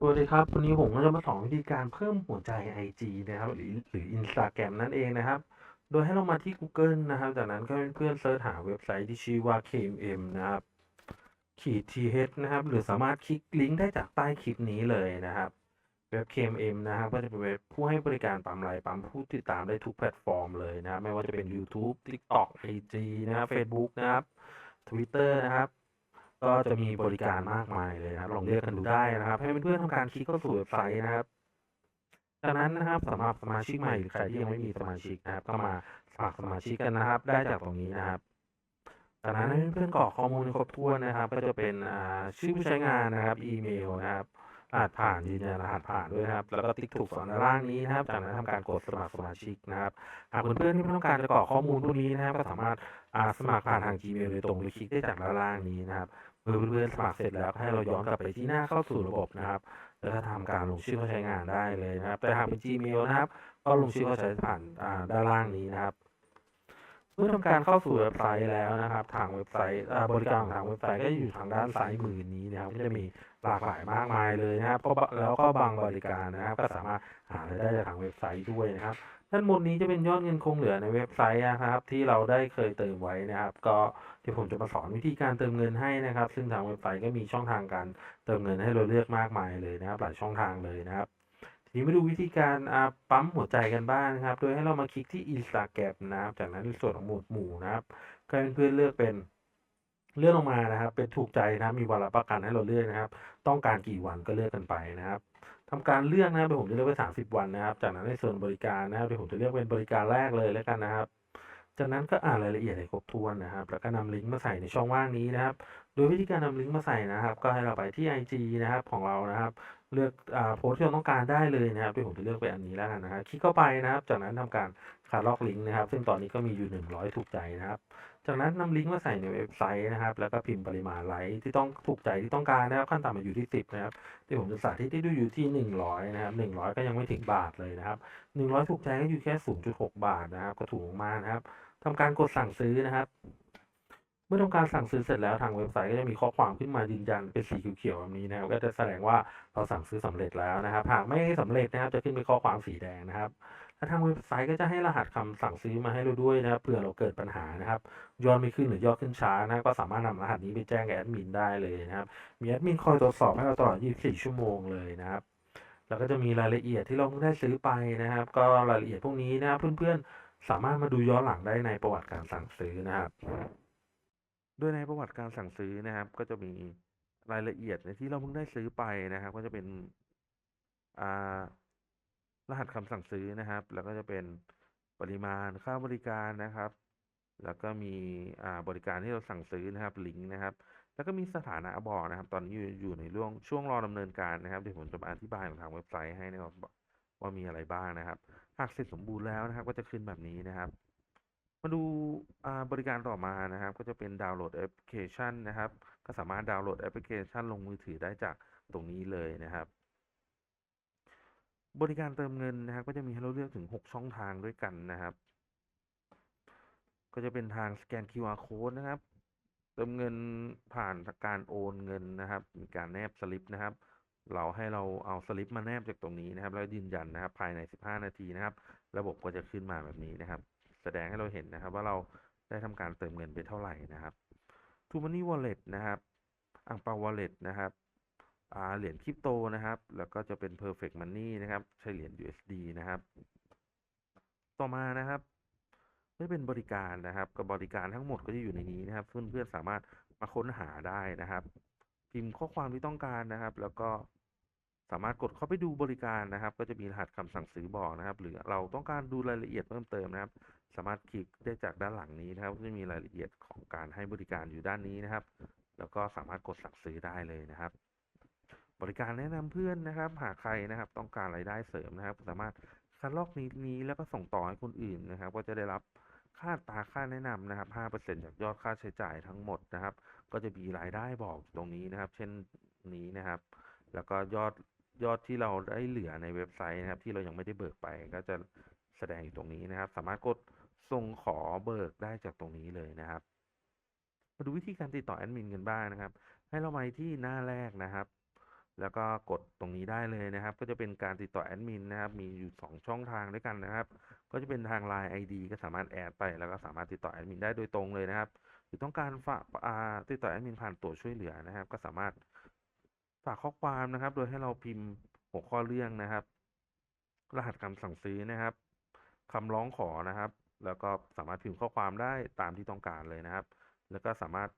สวัสดีครับ วันนี้ผมก็จะมาสอนวิธีการเพิ่มหัวใจ IG นะครับหรือหรือ Instagram นั่นเองนะครับ โดยให้เรามาที่ Google นะครับ จากนั้นก็เพื่อนเสิร์ชหาเว็บไซต์ที่ชื่อว่า KMM นะครับขีด th นะครับ หรือสามารถคลิกลิงก์ได้จากใต้คลิปนี้เลยนะครับ เว็บ KMM นะครับก็จะเป็นเว็บผู้ให้บริการปั๊มไลน์ปั๊มผู้ติดตามได้ทุกแพลตฟอร์มเลยนะไม่ว่าจะเป็น YouTube TikTok IG นะครับ Facebook นะครับ Twitter นะครับ ก็จะมีบริการมากมายเลยนะครับ ลองเลือกกันดูได้นะครับ ให้เพื่อนๆทำการคลิกเข้าสู่เว็บไซต์นะครับจากนั้นนะครับสำหรับสมาชิกใหม่หรือใครที่ยังไม่มีสมาชิกนะครับ ก็มาสมัครสมาชิกกันนะครับ ได้จากตรงนี้นะครับจากนั้นให้เพื่อนๆกรอกข้อมูลครบถ้วนนะครับ ก็จะเป็นอ่าชื่อผู้ใช้งานนะครับ อีเมลนะครับรหัสผ่านยืนยันรหัสผ่านด้วยนะครับ แล้วก็ติ๊กถูกส่วนล่างนี้นะครับ จากนั้นทำการกดสมัครสมาชิกนะครับ หากเพื่อนๆที่ไม่ต้องการจะกรอกข้อมูลพวกนี้นะครับ ก็สามารถอ่าสมัครผ่านทาง Gmail โดยตรงหรือคลิกได้จากล่างนี้นะครับ เมื่อเพื่อนๆสมัครเสร็จแล้วให้เราย้อนกลับไปที่หน้าเข้าสู่ระบบนะครับ แล้วก็ทำการลงชื่อผู้ใช้งานได้เลยนะครับ แต่หากเป็น Gmail นะครับ ก็ลงชื่อผู้ใช้ผ่านด้านล่างนี้นะครับ เมื่อทำการเข้าสู่เว็บไซต์แล้วนะครับ ทางเว็บไซต์บริการของทางเว็บไซต์ก็อยู่ทางด้านซ้ายมือนี้นะครับก็จะมีหลากหลายมากมายเลยนะครับแล้วก็บางบริการนะครับ ก็สามารถหารายได้จากทางเว็บไซต์ด้วยนะครับด้านบนนี้จะเป็นยอดเงินคงเหลือในเว็บไซต์นะครับ ที่เราได้เคยเติมไว้นะครับ ก็เดี๋ยวผมจะมาสอนวิธีการเติมเงินให้นะครับ ซึ่งทางเว็บไซต์ก็มีช่องทางการเติมเงินให้เราเลือกมากมายเลยนะครับ หลายช่องทางเลยนะครับ ทีนี้มาดูวิธีการปั๊มหัวใจกันบ้างนะครับ โดยให้เรามาคลิกที่ Instagram นะครับ จากนั้นในส่วนของหมวดหมู่นะครับก็ให้เพื่อนเลือกเป็นเลื่อนลงมานะครับ เป็นถูกใจนะมีวันรับประกันให้เราเลือกนะครับ ต้องการกี่วันก็เลือกกันไปนะครับทำการเลือกนะครับเดี๋ยวผมจะเลือกไว้30วันนะครับ จากนั้นในส่วนบริการนะครับเดี๋ยวผมจะเลือกเป็นบริการแรกเลยแล้วกันนะครับ จากนั้นก็อ่านรายละเอียดให้ครบถ้วนนะครับ แล้วก็นำลิงก์มาใส่ในช่องว่างนี้นะครับ โดยวิธีการนำลิงก์มาใส่นะครับ ก็ให้เราไปที่ IG นะครับของเรานะครับ เลือกอ่าโพสที่เราต้องการได้เลยนะครับเดี๋ยผมจะเลือกเป็นอันนี้แล้วกันนะครับคลิกเข้าไปนะครับ จากนั้นทำการขาล็อกลิงก์นะครับ ซึ่งตอนนี้ก็มีอยู่ 100 ถูกใจนะครับ จากนั้นนำลิงก์มาใส่ในเว็บไซต์นะครับ แล้วก็พิมพ์ปริมาณไลค์ที่ต้องถูกใจที่ต้องการนะครับ ขั้นต่ำมาอยู่ที่ 10 นะครับที่ผมจะสาธิตที่ดูอยู่ที่ 100 นะครับ 100 ก็ยังไม่ถึงบาทเลยนะครับ 100 ถูกใจก็อยู่แค่ 0.6 บาทนะครับ ก็ถูกมากนะครับทำการกดสั่งซื้อนะครับ เมื่อทำการสั่งซื้อเสร็จแล้วทางเว็บไซต์ก็จะมีข้อความขึ้นมายืนยันเป็นสีเขียวๆแบบนี้นะครับก็จะแสดงว่าเราสั่งซื้อสำเร็จแล้วนะครับ หากไม่สำเร็จนะครับจะขึ้นเป็นข้อความสีแดงนะครับและทางเว็บไซต์ก็จะให้รหัสคำสั่งซื้อมาให้เราด้วยนะครับเผื่อเราเกิดปัญหานะครับยอดไม่ขึ้นหรือยอดขึ้นช้านะก็สามารถนำรหัสนี้ไปแจ้งแอดมินได้เลยนะครับมีแอดมินคอยตรวจสอบให้เราตลอด 24 ชั่วโมงเลยนะครับแล้วก็จะมีรายละเอียดที่เราเพิ่งได้ซื้อไปนะครับ ก็รายละเอียดพวกนี้นะครับเพื่อนๆสามารถมาดูย้อนหลังได้ในประวัติการสั่งซื้อนะครับ โดยในประวัติการสั่งซื้อนะครับ ก็จะมีรายละเอียดในที่เราเพิ่งได้ซื้อไปนะครับ ก็จะเป็นรหัสคำสั่งซื้อนะครับ แล้วก็จะเป็นปริมาณค่าบริการนะครับ แล้วก็มีบริการที่เราสั่งซื้อนะครับลิงก์นะครับ แล้วก็มีสถานะบอกนะครับ ตอนนี้อยู่ในช่วงช่วงรอดำเนินการนะครับเดี๋ยวผมจะมาอธิบายของทางเว็บไซต์ให้นะครับว่ามีอะไรบ้างนะครับ หากเสร็จสมบูรณ์แล้วนะครับ ก็จะขึ้นแบบนี้นะครับ มาดูาบริการต่อมานะครับ ก็จะเป็นดาวน์โหลดแอปพลิเคชันนะครับ ก็สามารถดาวน์โหลดแอปพลิเคชันลงมือถือได้จากตรงนี้เลยนะครับ บริการเติมเงินนะครับ ก็จะมีให้เราเลือกถึง 6 ช่องทางด้วยกันนะครับ ก็จะเป็นทางสแกน QR code นะครับ เติมเงินผ่านการโอนเงินนะครับ มีการแนบสลิปนะครับเราให้เราเอาสลิปมาแนบจากตรงนี้นะครับ แล้วยืนยันนะครับ ภายใน 15 นาทีนะครับ ระบบก็จะขึ้นมาแบบนี้นะครับ ดงให้เราเห็นนะครับ ว่าเราได้ทำการเติมเงินไปเท่าไหร่นะครับ t ูมันนี่ Wallet นะครับอังเปา Wallet นะครับเหรียญคริปโตนะครับ แล้วก็จะเป็น Perfect Money นะครับ ใช้เหรียญ USD นะครับ ต่อมานะครับไม่เป็นบริการนะครับกับบริการทั้งหมดก็จะอยู่ในนี้นะครับ เพื่อนๆสามารถมาค้นหาได้นะครับ พิมพ์ข้อความที่ต้องการนะครับ แล้วก็ สามารถกดเข้าไปดูบริการนะครับ ก็จะมีรหัสคำสั่งซื้อบอกนะครับ หรือเราต้องการดูรายละเอียดเพิ่มเติมนะครับ สามารถคลิกได้จากด้านหลังนี้นะครับจะมีรายละเอียดของการให้บริการอยู่ด้านนี้นะครับ แล้วก็สามารถกดสั่งซื้อได้เลยนะครับ บริการแนะนำเพื่อนนะครับ หากใครนะครับ ต้องการรายได้เสริมนะครับ สามารถคัดลอกนี้นี้แล้วก็ส่งต่อให้คนอื่นนะครับ ก็จะได้รับค่าตาค่าแนะนำนะครับ 5%จากยอดค่าใช้จ่ายทั้งหมดนะครับ ก็จะมีรายได้บอกตรงนี้นะครับ เช่นนี้นะครับ แล้วก็ยอด ยอดที่เราได้เหลือในเว็บไซต์นะครับ ที่เรายังไม่ได้เบิกไปก็จะแสดงอยู่ตรงนี้นะครับ สามารถกดส่งขอเบิกได้จากตรงนี้เลยนะครับ มาดูวิธีการติดต่อแอดมินกันบ้างนะครับ ให้เรามาที่หน้าแรกนะครับ แล้วก็กดตรงนี้ได้เลยนะครับ ก็จะเป็นการติดต่อแอดมินนะครับ มีอยู่ 2 ช่องทางด้วยกันนะครับ ก็จะเป็นทาง Line ID ก็สามารถแอดไป แล้วก็สามารถติดต่อแอดมินได้โดยตรงเลยนะครับ หรือต้องการฝากติดต่อแอดมินผ่านตัวช่วยเหลือนะครับ ก็สามารถากข้อความนะครับ โดยให้เราพิมพ์หัวข้อเรื่องนะครับ รหัสคำสั่งซื้อนะครับคำร้องขอนะครับ แล้วก็สามารถพิมพ์ข้อความได้ตามที่ต้องการเลยนะครับ แล้วก็สามารถ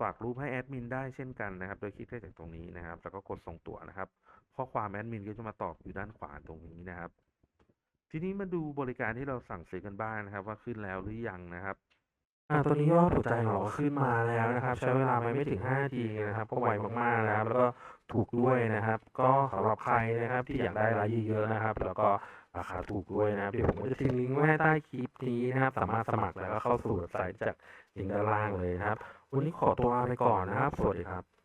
ฝากรูปให้แอดมินได้เช่นกันนะครับ โดยคลิกได้จากตรงนี้นะครับ แล้วก็กดส่งตัวนะครับ ข้อความแอดมินก็จะมาตอบอยู่ด้านขวาตรงนี้นะครับ ทีนี้มาดูบริการที่เราสั่งซื้อกันบ้างนะครับ ว่าขึ้นแล้วหรือยังนะครับ อ่าตอนนี้ยอดหัวใจของเราขึ้นมาแล้วนะครับ ใช้เวลาไปไม่ถึง5นาทีนะครับ ก็ไวมากๆนะครับ แล้วก็ถูกด้วยนะครับ ก็สำหรับใครนะครับที่อยากได้รายเยอะๆนะครับ แล้วก็ราคาถูกด้วยนะครับเดี๋ยวผมก็จะทิ้งลิงก์ไว้ให้ใต้คลิปนี้นะครับ สามารถสมัครแล้วก็เข้าสู่เว็บไซต์จากลิงก์ด้านล่างเลยนะครับ วันนี้ขอตัวลาไปก่อนนะครับ สวัสดีครับ